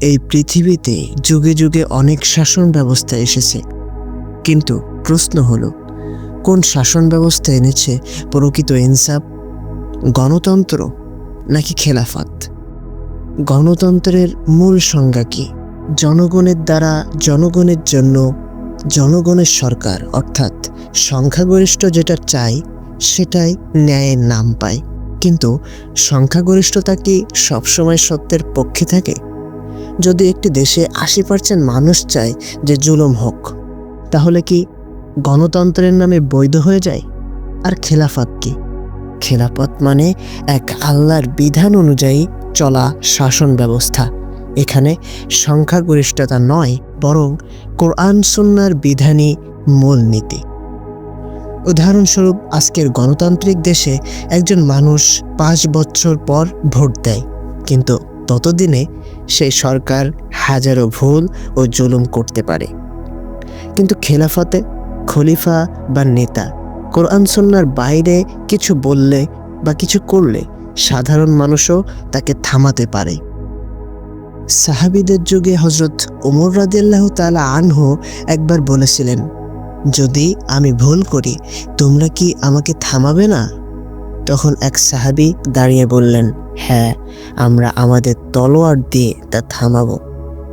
এই পৃথিবীতে যুগে যুগে অনেক শাসন ব্যবস্থা এসেছে। কিন্তু প্রশ্ন হলো, কোন শাসন ব্যবস্থা এনেছে প্রকৃত ইনসাফ, গণতন্ত্র নাকি খেলাফত? গণতন্ত্রের মূল সংজ্ঞা কি? জনগণের দ্বারা জনগণের জন্য জনগণের সরকার, অর্থাৎ সংখ্যাগরিষ্ঠ যেটা চায়, সেটাই ন্যায়ের নাম পায়। কিন্তু সংখ্যাগরিষ্ঠতা কি সবসময় সত্যের পক্ষে থাকে? যদি একটি দেশে আশি পার্সেন্ট মানুষ চায় যে জুলুম হোক, তাহলে কি গণতন্ত্রের নামে বৈধ হয়ে যায়? আর খেলাফত কি? খেলাফত মানে এক আল্লাহর বিধান অনুযায়ী চলা শাসন ব্যবস্থা। এখানে সংখ্যাগরিষ্ঠতা নয়, বরং কোরআন সুন্নার বিধানই মূলনীতি উদাহরণস্বরূপ, আজকের গণতান্ত্রিক দেশে একজন মানুষ পাঁচ বছর পর ভোট দেয়, কিন্তু ততদিনে সেই সরকার হাজারো ভুল ও জুলুম করতে পারে। কিন্তু খেলাফতে খলিফা বা নেতা, কোরআন সন্ন্যার বাইরে কিছু বললে বা কিছু করলে সাধারণ মানুষও তাকে থামাতে পারে। সাহাবিদের যুগে হজরত ওমর রাদিয়াল্লাহ তালা আনহু একবার বলেছিলেন, যদি আমি ভুল করি, তোমরা কি আমাকে থামাবে না? তখন এক সাহাবি দাঁড়িয়ে বললেন হ্যাঁ আমরা আমাদের তলোয়ার দিয়ে তা থামাবো।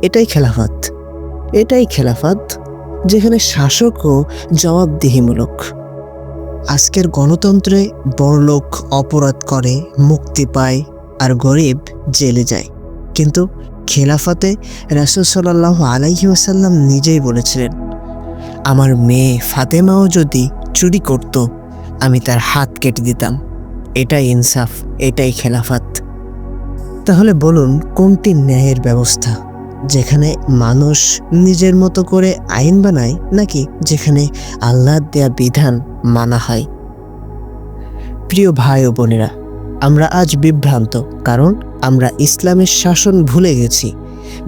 এটাই খেলাফাত। এটাই খেলাফাত যেখানে শাসকও জবাবদিহিমূলক। আজকের গণতন্ত্রে বড়লোক অপরাধ করে, মুক্তি পায় আর গরিব জেলে যায়। কিন্তু খেলাফাতে রাসুল সাল্লাহ আলাইহি ওয়াসাল্লাম নিজেই বলেছিলেন, আমার মেয়ে ফাতেমাও যদি চুরি করত, আমি তার হাত কেটে দিতাম। এটাই ইনসাফ, এটাই খেলাফত। তাহলে বলুন, কোনটি ন্যায়ের ব্যবস্থা? যেখানে মানুষ নিজের মতো করে আইন বানায়, নাকি যেখানে আল্লাহ দেয়া বিধান মানা হয়? প্রিয় ভাই ও বোনেরা, আমরা আজ বিভ্রান্ত, কারণ আমরা ইসলামের শাসন ভুলে গেছি।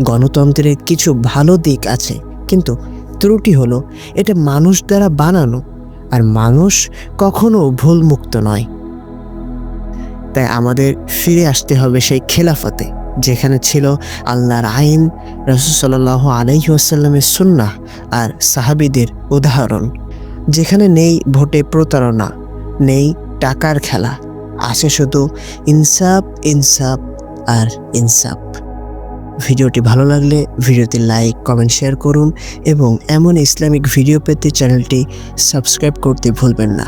গণতন্ত্রের কিছু ভালো দিক আছে, কিন্তু ত্রুটি হলো, এটা মানুষ দ্বারা বানানো, আর মানুষ কখনো ভুলমুক্ত নয়। তাই আমাদের ফিরে আসতে হবে সেই খেলাফতে, যেখানে ছিল আল্লাহর আইন রসুসাল্লাহ আলহি আসাল্লামের সুন্নাহ আর সাহাবিদের উদাহরণ। যেখানে নেই ভোটে প্রতারণা, নেই টাকার খেলা, আছে শুধু ইনসাফ ইনসাফ আর ইনসাফ। ভিডিওটি ভালো লাগলে ভিডিওতে লাইক, কমেন্ট, শেয়ার করুন এবং এমন ইসলামিক ভিডিও পেতে চ্যানেলটি সাবস্ক্রাইব করতে ভুলবেন না।